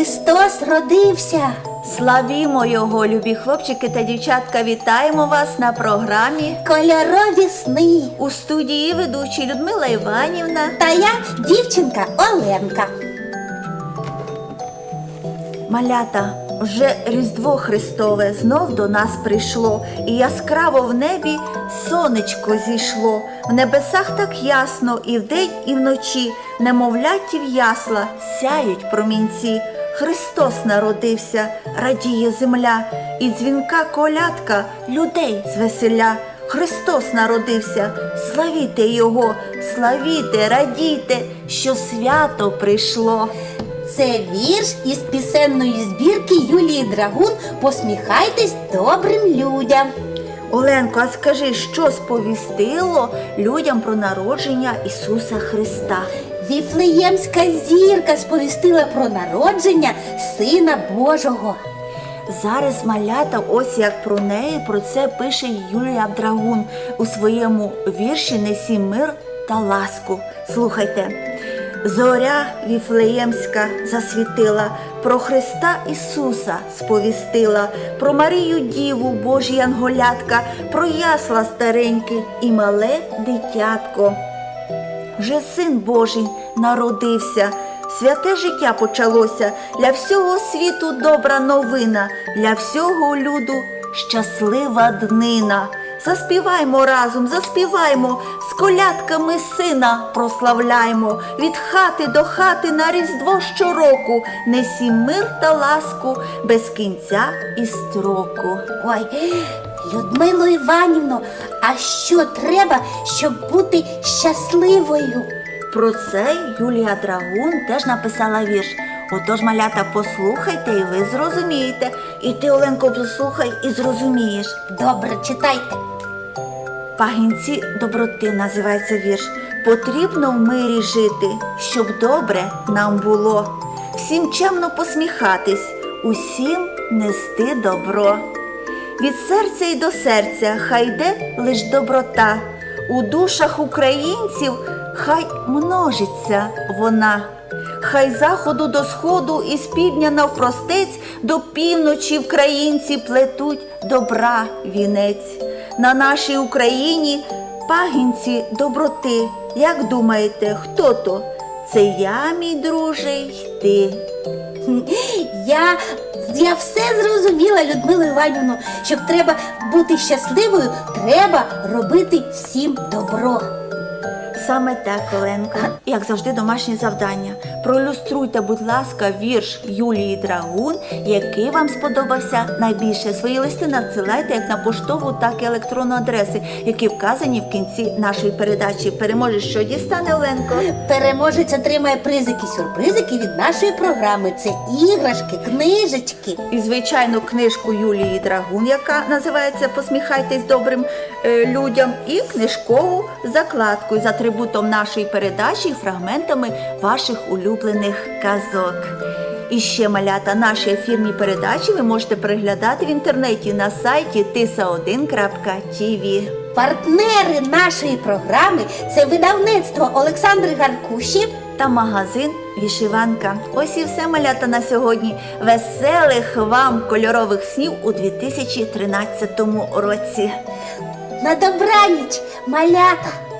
Ісус родився. Славімо його, любі хлопчики та дівчатка. Вітаємо вас на програмі. Кольорові сни. У студії ведучі Людмила Іванівна. Та я дівчинка Оленка. Малята, вже Різдво Христове знов до нас прийшло, і яскраво в небі сонечко зійшло. В небесах так ясно, і вдень, і вночі, немовляті в ясла сяють промінці. Христос народився, радіє земля, і дзвінка колядка людей звеселя. Христос народився, славіте Його, славіте, радійте, що свято прийшло. Це вірш із пісенної збірки Юлії Драгун Посміхайтесь добрим людям. Оленко, а скажи, що сповістило людям про народження Ісуса Христа? Віфлеємська зірка сповістила про народження Сина Божого. Зараз малята, ось як про неї, про це пише Юлія Драгун у своєму вірші Несі мир та ласку. Слухайте. Зоря Віфлеємська засвітила, про Христа Ісуса сповістила, про Марію Діву, Божі Янголятка, про ясла старенькі і мале дитятко. Вже син Божий народився, святе життя почалося, для всього світу добра новина, для всього люду щаслива днина. Заспіваймо разом, заспіваймо, з колядками сина прославляймо, від хати до хати на різдво щороку, несі мир та ласку без кінця і строку. Ой, Людмило Іванівно, а що треба, щоб бути щасливою? Про це Юлія Драгун теж написала вірш. Отож, малята, послухайте, і ви зрозумієте. І ти, Оленко, послухай і зрозумієш. Добре, читайте. Пагінці доброти називається вірш. Потрібно в мирі жити, щоб добре нам було. Всім чемно посміхатись, усім нести добро. Від серця й до серця хай йде лиш доброта. У душах українців хай множиться вона. Хай заходу до сходу і з півдня навпростець до півночі українці плетуть добра вінець. На нашій Україні пагінці доброти. Як думаєте, хто то? Це я, мій друже, й ти. Я, я все зрозуміла, Людмило Іванівну, щоб треба бути щасливою, треба робити всім добро. Саме так, Оленко. Як завжди, домашнє завдання. Проілюструйте, будь ласка, вірш Юлії Драгун, який вам сподобався найбільше. Свої листи надсилайте як на поштову, так і електронну адреси, які вказані в кінці нашої передачі. Переможе, що дістане Оленко. Переможець отримає призики, сюрпризики від нашої програми. Це іграшки, книжечки. І, звичайно, книжку Юлії Драгун, яка називається Посміхайтесь добрим людям, і книжкову закладку з атрибутом нашої передачі і фрагментами ваших улюблених казок. І ще малята наші ефірні передачі ви можете переглядати в інтернеті на сайті tisa1.tv. Партнери нашої програми це видавництво Олександри Гаркуші. Та магазин Вішиванка. Ось і все малята на сьогодні. Веселих вам кольорових снів у 2013 році. На добраніч, малята!